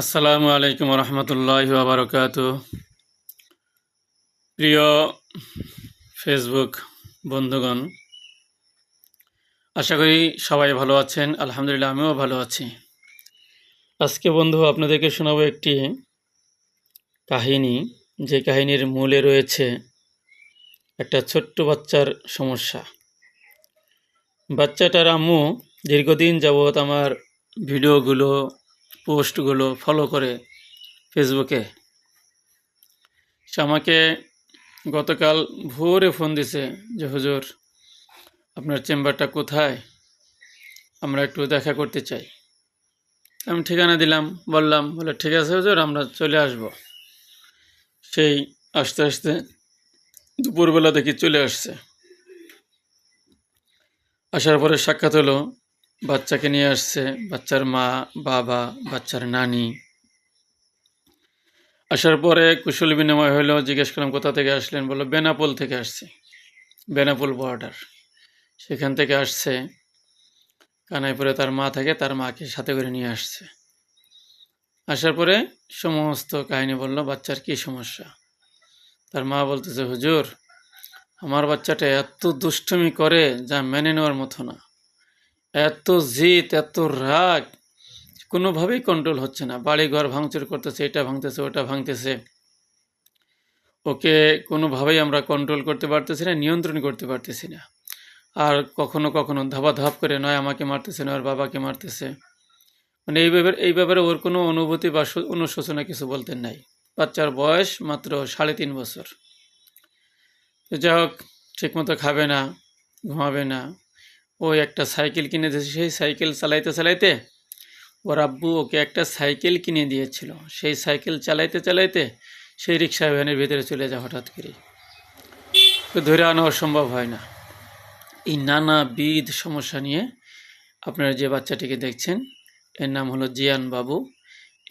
আসসালামু আলাইকুম রহমতুল্লাহ বারকাত প্রিয় ফেসবুক বন্ধুগণ, আশা করি সবাই ভালো আছেন, আলহামদুলিল্লাহ আমিও ভালো আছি। আজকে বন্ধু আপনাদেরকে শোনাবো একটি কাহিনী, যে কাহিনীর মূলে রয়েছে একটা ছোট্ট বাচ্চার সমস্যা। বাচ্চাটার আম্মু দীর্ঘদিন যাবৎ আমার ভিডিওগুলো পোস্টগুলো ফলো করে ফেসবুকে সে আমাকে গতকাল ভোরে ফোন দিছে যে, হুজুর, আপনার চেম্বারটা কোথায়? আমরা একটু দেখা করতে চাই। আমি ঠিকানা দিলাম, বললাম, বলে, ঠিক আছে হুজুর, আমরা চলে আসব। সেই আস্তে আস্তে দুপুরবেলা দেখি চলে আসছে। আসার পরে সাক্ষাৎ হলো বাচ্চাকে নিয়ে আসছে, বাচ্চার মা, বাবা, বাচ্চার নানি। আসার পরে কুশল বিনিময় হলো জিজ্ঞেস করলাম, কোথা থেকে আসলেন? বলল, বেনাপোল থেকে আসছি, বেনাপোল বর্ডার সেখান থেকে আসছে, কানাইপুরে তার মা থাকে, তার মাকে সাথে করে নিয়ে আসছে। আসার পরে সমস্ত কাহিনী বলল, বাচ্চার কি সমস্যা? তার মা বলতেছে, হুজুর, আমার বাচ্চাটা এত দুষ্টুমি করে যা মেনে নেওয়ার মতো না। এত জিত, এত রাগ, কোনোভাবেই কন্ট্রোল হচ্ছে না। বাড়ি ঘর ভাঙচুর করতেছে, এটা ভাঙতেছে, ওটা ভাঙতেছে। ওকে কোনোভাবেই আমরা কন্ট্রোল করতে পারতেছি না, নিয়ন্ত্রণ করতে পারতেছি না। আর কখনো কখনো ধাপা ধাপ করে নয়, আমাকে মারতেছে নয় ওর বাবাকে মারতেছে। মানে এই ব্যাপারে এই ব্যাপারে ওর কোনো অনুভূতি বা অনুশোচনা কিছু বলতে নাই। বাচ্চার বয়স মাত্র সাড়ে তিন বছর। যাই হোক, ঠিকমতো খাবে না, ঘুমাবে না। ওই একটা সাইকেল কিনে দিয়েছে, সেই সাইকেল চালাইতে চালাইতে ওর আব্বু ওকে একটা সাইকেল কিনে দিয়েছিল। সেই সাইকেল চালাইতে চালাইতে সেই রিক্সা ভ্যানের ভিতরে চলে যায় হঠাৎ করে তো ধরে আনা অসম্ভব হয় না। এই নানাবিধ সমস্যা নিয়ে আপনারা যে বাচ্চাটিকে দেখছেন, এর নাম হলো জিয়ান বাবু।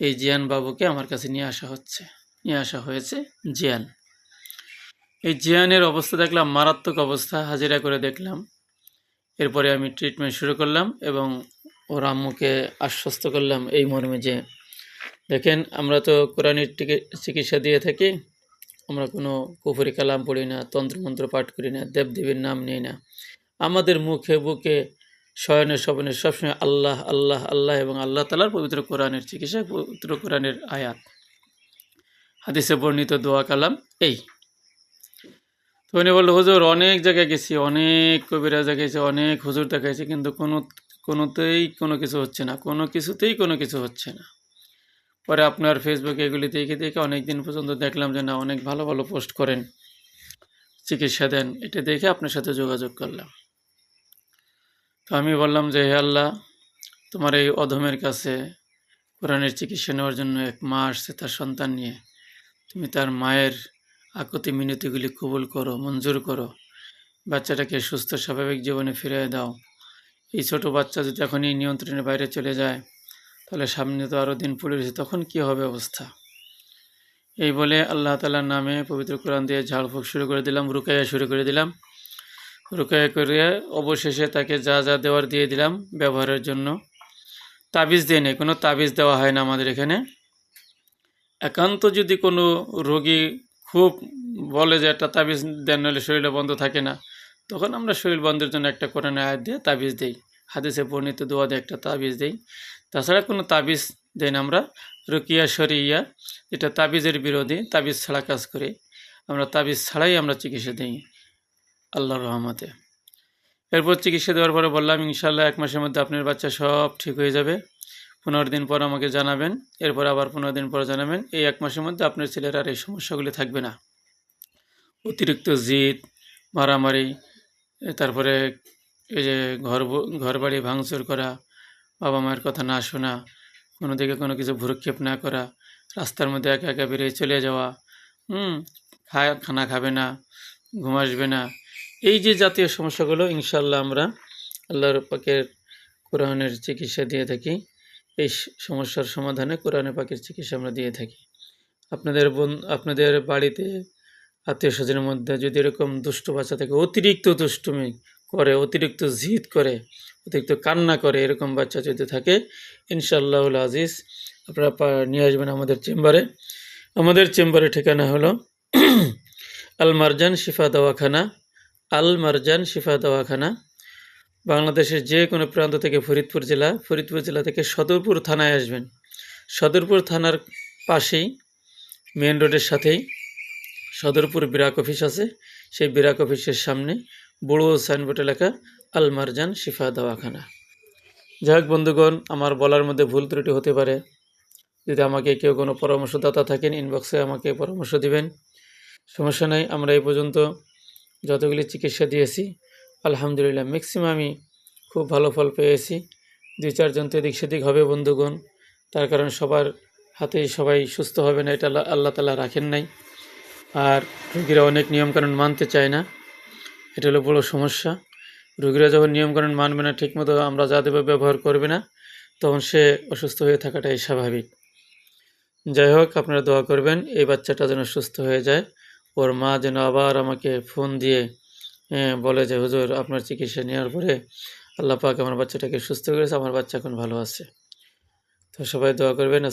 এই জিয়ান বাবুকে আমার কাছে নিয়ে আসা হচ্ছে, নিয়ে আসা হয়েছে জিয়ান। এই জিয়ানের অবস্থা দেখলাম, মারাত্মক অবস্থা, হাজিরা করে দেখলাম। এরপরে আমি ট্রিটমেন্ট শুরু করলাম এবং ওর আম্মুকে আশ্বস্ত করলাম এই মর্মে যে, দেখেন, আমরা তো কোরআনের চিকিৎসা দিয়ে থাকি, আমরা কোনো কুফরি কালাম পড়ি না, তন্ত্রমন্ত্র পাঠ করি না, দেবদেবীর নাম নিই না। আমাদের মুখে বুকে, শয়নে স্বপনে সবসময় আল্লাহ আল্লাহ আল্লাহ এবং আল্লাহ তালার পবিত্র কোরআনের চিকিৎসা, পবিত্র কোরআনের আয়াত। হাদিসে বর্ণিত দোয়া কালাম এই। তো উনি বলল, হুজুর, অনেক জায়গায় গেছি, অনেক কবিরাজা গেছি, অনেক হুজুর দেখাইছি, কিন্তু কোনো, কোনোতেই কোনো কিছু হচ্ছে না, কোনো কিছুতেই কোনো কিছু হচ্ছে না। পরে আপনার ফেসবুকে এগুলি দেখে দেখে অনেক দিন পর্যন্ত দেখলাম যে, না, অনেক ভালো ভালো পোস্ট করেন, চিকিৎসা দেন। এটা দেখে আপনার সাথে যোগাযোগ করলাম। তো আমি বললাম যে, হে আল্লাহ, তোমার এই অধমের কাছে কোরআনের চিকিৎসা নেওয়ার জন্য এক মা আসছে তার সন্তান নিয়ে। তুমি তার মায়ের আকতি মিনতিগুলি কবুল করো, মঞ্জুর করো। বাচ্চাটাকে সুস্থ, স্বাভাবিক জীবনে ফিরিয়ে দাও। এই ছোট বাচ্চা যদি এখনই নিয়ন্ত্রণের বাইরে চলে যায়, তাহলে সামনে তো আরও দিন রয়েছে, তখন কী হবে অবস্থা? এই বলে আল্লাহ তালার নামে পবিত্র কোরআন দিয়ে ঝাড়ফুঁক শুরু করে দিলাম, রুকাইয়া শুরু করে দিলাম। রুকাইয়া করে অবশেষে তাকে যা যা দেওয়ার দিয়ে দিলাম ব্যবহারের জন্য। তাবিজ দিয়ে নেই, কোনো তাবিজ দেওয়া হয় না আমাদের এখানে। একান্ত যদি কোনো রোগী খুব বলে যে একটা তাবিজ দেন নাহলে শরীরে বন্ধ থাকে না। তখন আমরা শরীর বন্ধের জন্য একটা কোরআনে আয়াত দিয়ে তাবিজ দেই, হাদিসে বর্ণিত দোয়া দিয়ে একটা তাবিজ দেই। তাছাড়া কোনো তাবিজ দেই না আমরা, রুকিয়া শরিয়া যেটা তাবিজের বিরোধী, তাবিজ ছাড়া কাজ করে। আমরা তাবিজ ছাড়াই আমরা চিকিৎসা দিই আল্লাহর রহমতে। এরপর চিকিৎসা দেওয়ার পরে বললাম ইনশাল্লাহ এক মাসের মধ্যে আপনার বাচ্চা সব ঠিক হয়ে যাবে। পনেরো দিন পর আমাকে জানাবেন, এরপর আবার পনেরো দিন পর জানাবেন। এই এক মাসের মধ্যে আপনার ছেলের আর এই সমস্যাগুলি থাকবে না। অতিরিক্ত জিদ, মারামারি, তারপরে এই যে ঘর ঘর বাড়ি ভাঙচুর করা, বাবা মায়ের কথা না শোনা, কোনো দিকে কোনো কিছু ভুরক্ষেপ না করা, রাস্তার মধ্যে একা একা বেরিয়ে চলে যাওয়া, হুম, খায়, খানা খাবে না, ঘুম আসবে না, এই যে জাতীয় সমস্যাগুলো ইনশাল্লাহ আমরা আল্লাহর পাকের কোরআনের চিকিৎসা দিয়ে থাকি। এই সমস্যার সমাধানে কোরআনে পাকের চিকিৎসা আমরা দিয়ে থাকি। আপনাদের বোন, আপনাদের বাড়িতে আত্মীয় স্বজনের মধ্যে যদি এরকম দুষ্ট বাচ্চা থাকে, অতিরিক্ত দুষ্টুমি করে, অতিরিক্ত জিদ করে, অতিরিক্ত কান্না করে এরকম বাচ্চা যদি থাকে ইনশাল্লাহুল আজিজ আপনারা নিয়ে আসবেন আমাদের চেম্বারে। আমাদের চেম্বারের ঠিকানা হলো আল মারজান শিফা দওয়াখানা, আল মারজান শিফা দওয়াখানা বাংলাদেশের যে কোনো প্রান্ত থেকে ফরিদপুর জেলা ফরিদপুর জেলা থেকে সদরপুর থানায় আসবেন। সদরপুর থানার পাশেই মেন রোডের সাথেই সদরপুর বিরাক অফিস আছে। সেই বিরাক অফিসের সামনে বড় সাইনবোর্ডে লেখা আলমারজান শিফা দাওয়াখানা। যাই হোক বন্ধুগণ, আমার বলার মধ্যে ভুল ত্রুটি হতে পারে। যদি আমাকে কেউ কোনো পরামর্শদাতা থাকেন ইনবক্সে আমাকে পরামর্শ দিবেন। সমস্যা নাই, আমরা এই পর্যন্ত যতগুলি চিকিৎসা দিয়েছি আলহামদুলিল্লাহ ম্যাক্সিমাম আমি খুব ভালো ফল পেয়েছি। দুই চারজন তো এদিক সেদিক হবে বন্ধুগণ, তার কারণ সবার হাতেই সবাই সুস্থ হবে না, এটা আল্লাহ- তালা রাখেন নাই। আর রুগীরা অনেক নিয়মকানুন মানতে চায় না, এটা হলো বড় সমস্যা। রুগীরা যখন নিয়মকানুন মানবে না, ঠিকমতো আমরা যা দেবো ব্যবহার করবে না, তখন সে অসুস্থ হয়ে থাকাটাই স্বাভাবিক। যাই হোক, আপনারা দোয়া করবেন, এই বাচ্চাটা যেন সুস্থ হয়ে যায়। ওর মা যেন আবার আমাকে ফোন দিয়ে বলে যে, হুজুর, আপনার চিকিৎসা নেওয়ার পরে আল্লাহ পাক আমার বাচ্চাটাকে সুস্থ করেছে, আমার বাচ্চা এখন ভালো আছে। তো সবাই দোয়া করবেন।